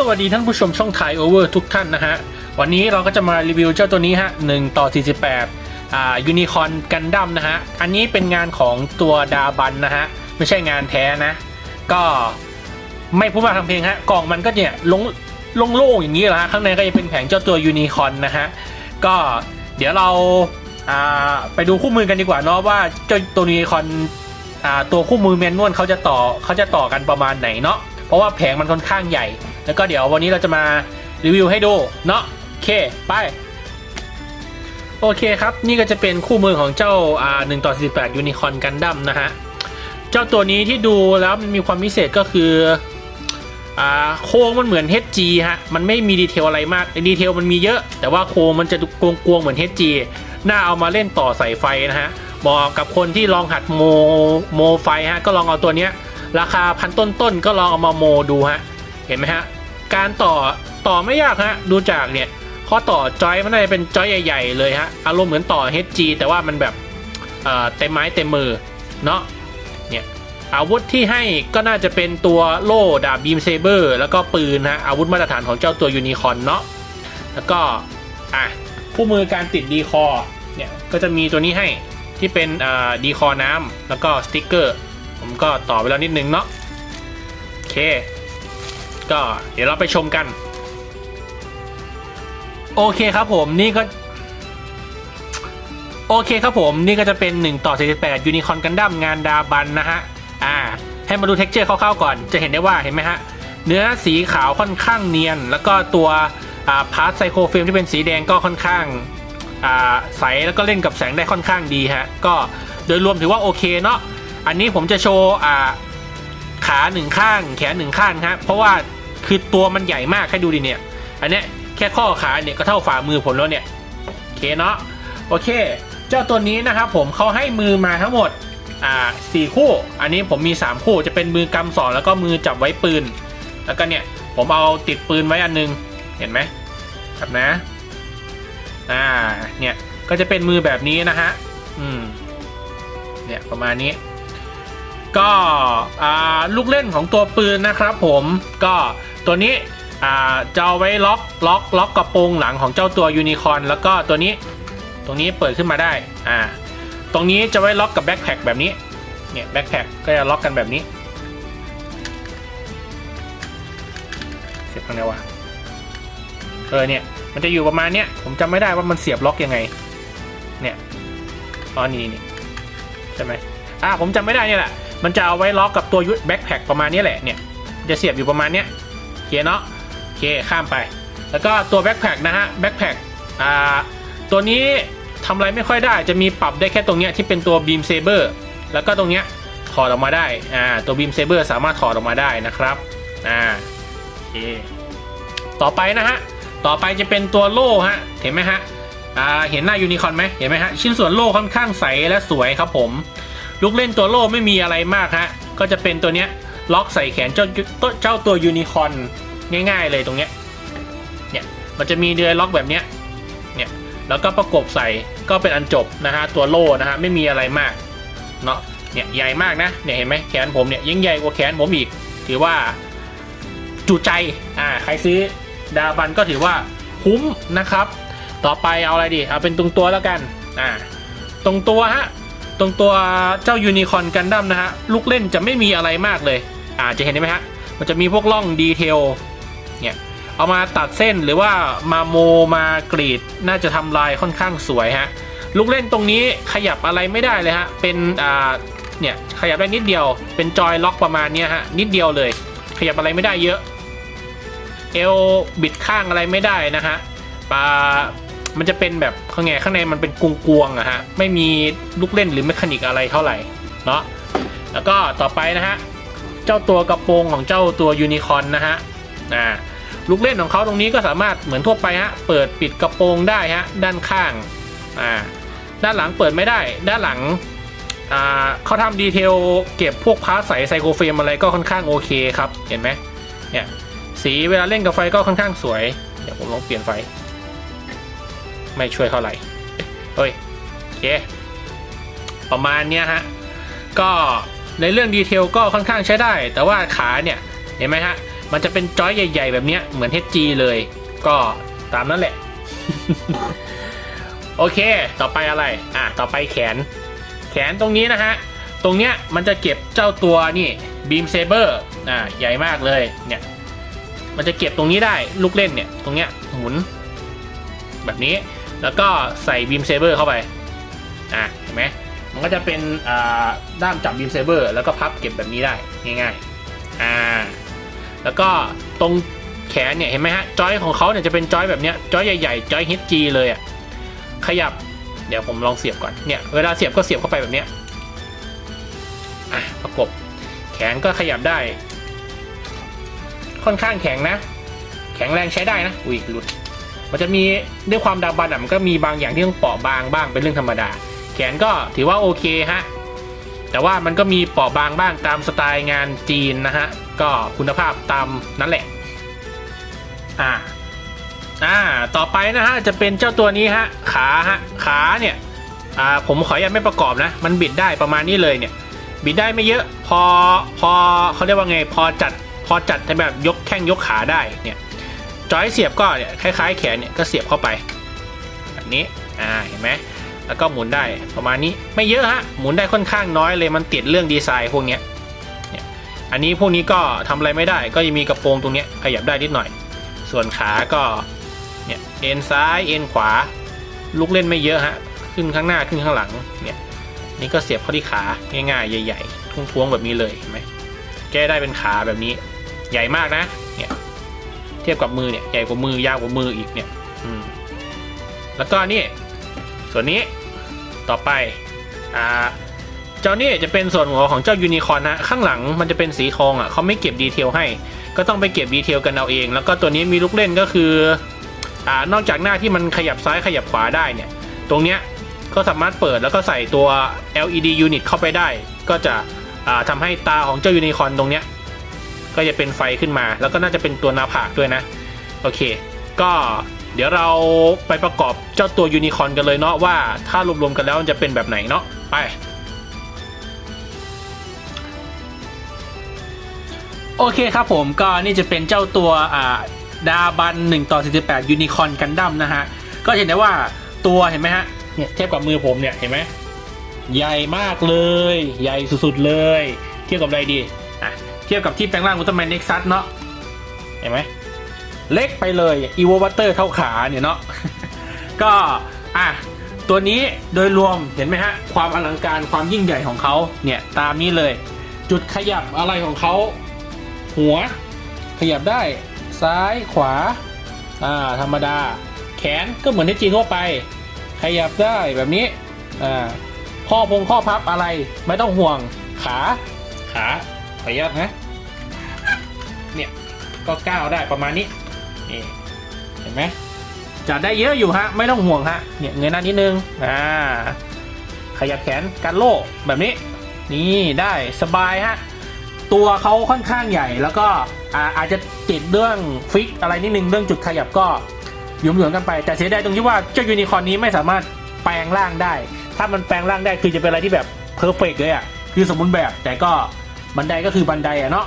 สวัสดีท่านผู้ชมช่องไทยโอเวอร์ทุกท่านนะฮะ วันนี้เราก็จะมารีวิวเจ้าตัวนี้ฮะ1ต่อ 48อ่ายูนิคอนกันดั้มนะฮะ อันนี้เป็นงานของตัวดาบันนะฮะ ไม่ใช่งานแท้นะ ก็ไม่พูดมาทำเพลงฮะ กล่องมันก็เนี่ยลงโล่งๆอย่างนี้แหละฮะ ข้างในก็จะเป็นแผงเจ้าตัวยูนิคอนนะฮะ ก็เดี๋ยวเราอ่าไปดูคู่มือกันดีกว่าเนาะว่าเจ้าตัวยูนิคอนอ่าตัวคู่มือแมนนวลเขาจะต่อเขาจะต่อกันประมาณไหนเนาะ เพราะว่าแผงมันค่อนข้างใหญ่ แล้วก็เดี๋ยววันนี้เราจะมารีวิวให้ดูเนาะโอเคไป โอเคครับ นี่ก็จะเป็นคู่มือของเจ้าอ่า1ต่อ48ยูนิคอนกันดั้มนะฮะ เจ้าตัวนี้ที่ดูแล้วมันมีความพิเศษก็คืออ่าโครงมันเหมือน HG ฮะ มันไม่มีดีเทลอะไรมากดีเทลมันมีเยอะ แต่ว่าโครงมันจะกวงๆเหมือน HG น่าเอามาเล่นต่อสายไฟนะฮะเหมาะกับคนที่ลองหัดโมโมไฟฮะก็ลองเอาตัวเนี้ยราคาพันต้นๆก็ลองเอามาโมดูฮะ เห็นไหมฮะ การต่อต่อไม่ยากฮะดูจากเนี่ยข้อต่อจอยมันน่าจะเป็นจอยใหญ่ ๆ เลยฮะอารมณ์เหมือนต่อ HG แต่ว่ามันแบบเต็มไม้เต็มมือเนาะเนี่ยอาวุธที่ให้ก็น่าจะเป็นตัวโล่ดาบบีมเซเบอร์แล้วก็ปืนฮะอาวุธมาตรฐานของเจ้าตัวยูนิคอนเนาะแล้วก็อะคู่มือการติดดีคอเนี่ยก็จะมีตัวนี้ให้ที่เป็นดีคอน้ำแล้วก็สติ๊กเกอร์ ผมก็ต่อไปแล้วนิดนึงเนาะโอเค ก็เดี๋ยวเราไปชมกัน โอเคครับผมนี่ก็ โอเคครับผมนี่ก็จะเป็น 1 ต่อ 48 ยูนิคอนกันดั้มงานดาบันนะฮะ อ่า ให้มาดูเท็กเจอร์คร่าวๆก่อน จะเห็นได้ว่าเห็นไหมฮะ เนื้อสีขาวค่อนข้างเนียน แล้วก็ตัวพาร์ทไซโครฟิล์มที่เป็นสีแดงก็ค่อนข้างาใสแล้วก็เล่นกับแสงได้ค่อนข้างดีฮะ ก็โดยรวมถือว่าโอเคเนาะอันนี้ผมจะโชว์ขาหนึ่งข้าง แขนหนึ่งข้างฮะเพราะว่า คือตัวมันใหญ่มากให้ดูดิเนี่ย อันเนี้ยแค่ข้อขาเนี่ยก็เท่าฝ่ามือผมแล้วเนี่ยโอเคเนาะโอเค เจ้าตัวนี้นะครับผมเขาให้มือมาทั้งหมดอ่าสี่คู่ อันนี้ผมมี 3 คู่จะเป็นมือกำสองแล้วก็มือจับไว้ปืน แล้วก็เนี่ยผมเอาติดปืนไว้อันนึงเห็นไหมครับนะอ่าเนี่ยก็จะเป็นมือแบบนี้นะฮะอืมเนี่ยประมาณนี้ ก็อ่าลูกเล่นของตัวปืนนะครับผมก็ ตัวนี้จะเอาไว้ล็อกล็อกล็อกกระโปรงหลังของเจ้าตัวยูนิคอร์นแล้วก็ตัวนี้ตรงนี้เปิดขึ้นมาได้อ่าตรงนี้จะไว้ล็อกกับแบ็คแพคแบบนี้เนี่ยแบ็คแพคก็จะล็อกกันแบบนี้เสียบทางไหนวะเออเนี่ยมันจะอยู่ประมาณเนี้ยผมจำไม่ได้ว่ามันเสียบล็อกยังไงเนี่ยอ๋อนี่นี่ใช่ไหมอ่าผมจำไม่ได้เนี่ยแหละมันจะเอาไว้ล็อกกับตัวยุทธแบ็คแพคประมาณนี้แหละเนี่ยจะเสียบอยู่ประมาณเนี้ย เคเนาะโอเคข้ามไป แล้วก็ตัวแบ็คแพคนะฮะแบ็คแพคอ่าตัวนี้ทำอะไรไม่ค่อยได้จะมีปรับได้แค่ตรงเนี้ยที่เป็นตัวบีมเซเบอร์แล้วก็ตรงเนี้ยถอดออกมาได้อ่าตัวบีมเซเบอร์สามารถถอดออกมาได้นะครับอ่าโอเคต่อไปนะฮะต่อไปจะเป็นตัวโล่ฮะเห็นไหมฮะอ่าเห็นหน้ายูนิคอร์นไหมเห็นไหมฮะชิ้นส่วนโล่ค่อนข้างใสและสวยครับผม ลูกเล่นตัวโล่ไม่มีอะไรมากฮะก็จะเป็นตัวเนี้ย ล็อกใส่แขนเจ้าเจ้าตัวยูนิคอนง่าย ๆ เลยตรงเนี้ยเนี่ยมันจะมีเดือยล็อกแบบเนี้ยเนี่ยแล้วก็ประกบใส่ก็เป็นอันจบนะฮะตัวโล่นะฮะไม่มีอะไรมากเนาะเนี่ยใหญ่มากนะเนี่ยเห็นไหมแขนผมเนี่ยยิ่งใหญ่กว่าแขนผมอีก ถือว่าจุใจอ่าใครซื้อดาบันก็ถือว่าคุ้มนะครับ ต่อไปเอาอะไรดีเอาเป็นตรงตัวแล้วกันอ่าตรงตัวฮะตรงตัวเจ้ายูนิคอนกันดั้มนะฮะลูกเล่นจะไม่มีอะไรมากเลย อ่าจะเห็นได้ไหมฮะ มันจะมีพวกร่องดีเทลเนี่ยเอามาตัดเส้นหรือว่ามาโมมากรีดน่าจะทำลายค่อนข้างสวยฮะลูกเล่นตรงนี้ขยับอะไรไม่ได้เลยฮะเป็นอ่าเนี่ยขยับได้นิดเดียว เป็นจอยล็อกประมาณนี้ฮะนิดเดียวเลย ขยับอะไรไม่ได้เยอะ เอวบิดข้างอะไรไม่ได้นะฮะปามันจะเป็นแบบข้างในข้างในมันเป็นกวงๆอะฮะไม่มีลูกเล่นหรือเมคานิกอะไรเท่าไหร่เนาะแล้วก็ต่อไปนะฮะ เจ้าตัวกระโปรงของเจ้าตัวยูนิคอนนะฮะอ่าลูกเล่นของเขาตรงนี้ก็สามารถเหมือนทั่วไปฮะเปิดปิดกระโปรงได้ฮะด้านข้างอ่าด้านหลังเปิดไม่ได้ ด้านหลังอ่าเขาทำดีเทลเก็บพวกพาร์ทใสไซโครเฟรมอะไรก็ค่อนข้างโอเคครับเห็นไหมเนี่ยสีเวลาเล่นกับไฟก็ค่อนข้างสวย เดี๋ยวผมลองเปลี่ยนไฟ ไม่ช่วยเท่าไหร่เฮ้ยโอเคประมาณเนี้ยฮะก็ ในเรื่องดีเทลก็ค่อนข้างใช้ได้ แต่ว่าขาเนี่ยเห็นไหมฮะ มันจะเป็นจอยใหญ่ ๆ แบบเนี้ยเหมือน HG เลย ก็ตามนั้นแหละ โอเค ต่อไปอะไร อะ ต่อไปแขน แขนตรงนี้นะฮะ ตรงเนี้ยมันจะเก็บเจ้าตัวนี่บีมเซเบอร์อ่าใหญ่มากเลย เนี่ย มันจะเก็บตรงนี้ได้ลูกเล่นเนี่ย ตรงเนี้ยหมุน แบบนี้ แล้วก็ใส่บีมเซเบอร์เข้าไป อะ เห็นไหม มันก็จะเป็นด้ามจับบีมเซเบอร์แล้วก็พับเก็บแบบนี้ได้ง่ายๆอ่าแล้วก็ตรงแขนเนี่ยเห็นไหมฮะจอยของเขาเนี่ยจะเป็นจอยแบบเนี้ยจอยใหญ่ๆจอย HG เลยอะ่ะขยับเดี๋ยวผมลองเสียบก่อนเนี่ยเวลาเสียบก็เสียบเข้าไปแบบเนี้ยอะประกบแขนก็ขยับได้ ค่อนข้างแข็งนะ แข็งแรงใช้ได้นะอุ้ยหลุด มันจะมีด้วยความดาบันอะมันก็มีบางอย่างที่ต้องเปราะบางบ้างเป็นเรื่องธรรมดา แขนก็ถือว่าโอเคฮะ แต่ว่ามันก็มีเปราะบางบ้างตามสไตล์งานจีนนะฮะ ก็คุณภาพตามนั้นแหละ อ่า อ่า ต่อไปนะฮะ จะเป็นเจ้าตัวนี้ฮะ ขาฮะ ขาเนี่ย อ่า ผมขอยังไม่ประกอบนะ มันบิดได้ประมาณนี้เลยเนี่ย บิดได้ไม่เยอะ พอ พอเขาเรียกว่าไง พอจัด พอจัดให้แบบยกแข้งยกขาได้เนี่ย จอยเสียบก็เนี่ย คล้ายๆ แขนเนี่ย ก็เสียบเข้าไป แบบนี้ อ่า เห็นไหม แล้วก็หมุนได้ประมาณนี้ไม่เยอะฮะหมุนได้ค่อนข้างน้อยเลยมันติดเรื่องดีไซน์พวกเนี้ยเนี่ยอันนี้พวกนี้ก็ทำอะไรไม่ได้ก็ยังมีกระโปรงตรงเนี้ยขยับได้นิดหน่อย ส่วนขาก็เนี่ยเอ็นซ้ายเอ็นขวา ลูกเล่นไม่เยอะฮะขึ้นข้างหน้าขึ้นข้างหลังเนี่ยนี่ก็เสียบเข้าที่ขาง่ายๆ ใหญ่ๆทุ่งๆแบบนี้เลยเห็นไหมแก้ได้เป็นขาแบบนี้ ใหญ่มากนะเนี่ยเทียบกับมือเนี่ยใหญ่กว่ามือยาวกว่ามืออีกเนี่ยอืมแล้วก็นี่ส่วนนี้ ต่อไปอ่าเจ้านี่จะเป็นส่วนหัวของเจ้ายูนิคอร์นนะข้างหลังมันจะเป็นสีทองอะเขาไม่เก็บดีเทลให้ ก็ต้องไปเก็บดีเทลกันเอาเอง แล้วก็ตัวนี้มีลูกเล่นก็คืออ่านอกจากหน้าที่มันขยับซ้ายขยับขวาได้เนี่ย ตรงเนี้ยก็สามารถเปิดแล้วก็ใส่ตัว LED unit เข้าไปได้ ก็จะอ่าทำให้ตาของเจ้ายูนิคอร์นตรงเนี้ยก็จะเป็นไฟขึ้นมา แล้วก็น่าจะเป็นตัวหนาผากด้วยนะ โอเค ก็ เดี๋ยวเราไปประกอบเจ้าตัวยูนิคอนกันเลยเนาะว่าถ้ารวมๆกันแล้วมันจะเป็นแบบไหนเนาะไปโอเคครับผมก็นี่จะเป็นเจ้าตัวอ่าดาบัน1ต่อ48ยูนิคอนกันดั้มนะฮะ ก็เห็นได้ว่าตัวเห็นไหมฮะเนี่ยเทียบกับมือผมเนี่ยเห็นไหมใหญ่มากเลย ใหญ่สุดๆเลย เทียบกับอะไรดีอะเทียบกับที่แปลงร่างอุลตร้าแมนเน็กซัสเนาะเห็นไหม เล็กไปเลยอีโววัตเตอร์เท่าขาเนี่ยเนาะก็อะตัวนี้โดยรวมเห็นไหมฮะ ความอลังการความยิ่งใหญ่ของเขาเนี่ยตามนี้เลย จุดขยับอะไรของเขาหัว ขยับได้ซ้ายขวาอ่าธรรมดา แขนก็เหมือนที่จริงทั่วไป ขยับได้แบบนี้อ่าข้อพงข้อพับอะไรไม่ต้องห่วงขาขาขออนุญาตนะเนี่ยก็ก้าวได้ประมาณนี้ นี่เห็นไหมจัดได้เยอะอยู่ฮะ ไม่ต้องห่วงฮะ เนี่ยเงยหน้านิดนึง อ่า ขยับแขนกันโล่แบบนี้ นี่ได้สบายฮะ ตัวเขาค่อนข้างใหญ่แล้วก็อาอาจจะติดเรื่องฟิกอะไรนิดนึงเรื่องจุดขยับก็ยุ่มหยวนกันไป แต่เสียดายตรงที่ว่าเจ้ายูนิคอร์นนี้ไม่สามารถแปลงร่างได้ ถ้ามันแปลงร่างได้คือจะเป็นอะไรที่แบบเพอร์เฟกเลยอะ คือสมบูรณ์แบบแต่ก็บันไดก็คือบันไดอะเนาะ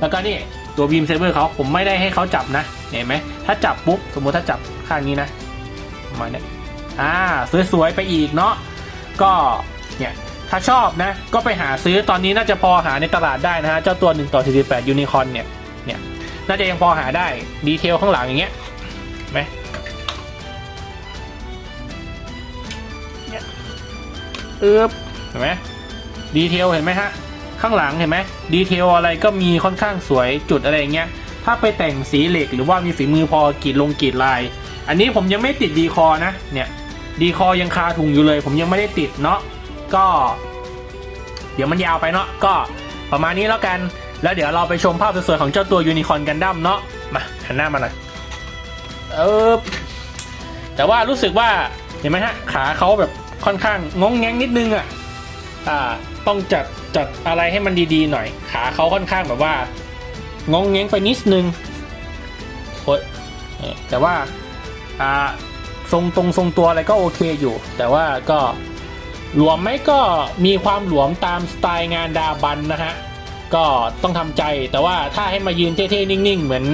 แล้วก็นี่ ตัวบีมเซเบอร์เขาผมไม่ได้ให้เขาจับนะ เห็นไหม ถ้าจับปุ๊บ สมมติถ้าจับข้างนี้นะประมาณเนี้ยอ่า สวยๆ ไปอีกเนาะ ก็เนี่ย ถ้าชอบนะ ก็ไปหาซื้อตอนนี้น่าจะพอหาในตลาดได้นะฮะ เจ้าตัว1ต่อ48ยูนิคอนเนี่ย เนี่ย น่าจะยังพอหาได้ ดีเทลข้างหลังอย่างเงี้ยเห็นไหมเนี่ยอึ๊บเห็นไหมดีเทลเห็นไหมฮะ ข้างหลังเห็นไหมดีเทลอะไรก็มีค่อนข้างสวยจุดอะไรเงี้ย ถ้าไปแต่งสีเหล็กหรือว่ามีฝีมือพอกรีดลงกรีดลาย อันนี้ผมยังไม่ติดดีคอนะ เนี่ยดีคอยังคาถุงอยู่เลย ผมยังไม่ได้ติดเนาะ ก็ เดี๋ยวมันยาวไปเนาะ ก็ประมาณนี้แล้วกัน แล้วเดี๋ยวเราไปชมภาพสวยๆของเจ้าตัวยูนิคอร์นกันดั้มเนาะ มาหันหน้ามาหน่อย เออ แต่ว่ารู้สึกว่า เห็นไหมฮะ ขาเขาแบบค่อนข้างงงแงงนิดนึงอะอ่า ต้องจัดจัดอะไรให้มันดีๆหน่อย ขาเขาค่อนข้างแบบว่างงแงงไปนิดนึงโอ้ยแต่ว่าทรงตรงทรงตัวอะไรก็โอเคอยู่ แต่ว่าก็หลวมไหมก็มีความหลวมตามสไตล์งานดาบันนะฮะก็ต้องทำใจแต่ว่าถ้าให้มายืนเท่ๆ นิ่งๆ เหมือน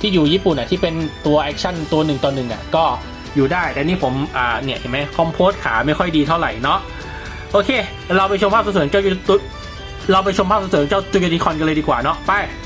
ที่อยู่ญี่ปุ่นอะที่เป็นตัวแอคชั่นตัวหนึ่งต่อหนึ่งอะก็อยู่ได้แต่นี่ผมอ่าเนี่ยเห็นไหมคอมโพสขาไม่ค่อยดีเท่าไหร่เนาะ โอเค เราไปชมภาพสวยๆเจ้ายูตุเราไปชมภาพสวยๆเจ้าตูเกดิคอนกันเลยดีกว่าเนาะไป「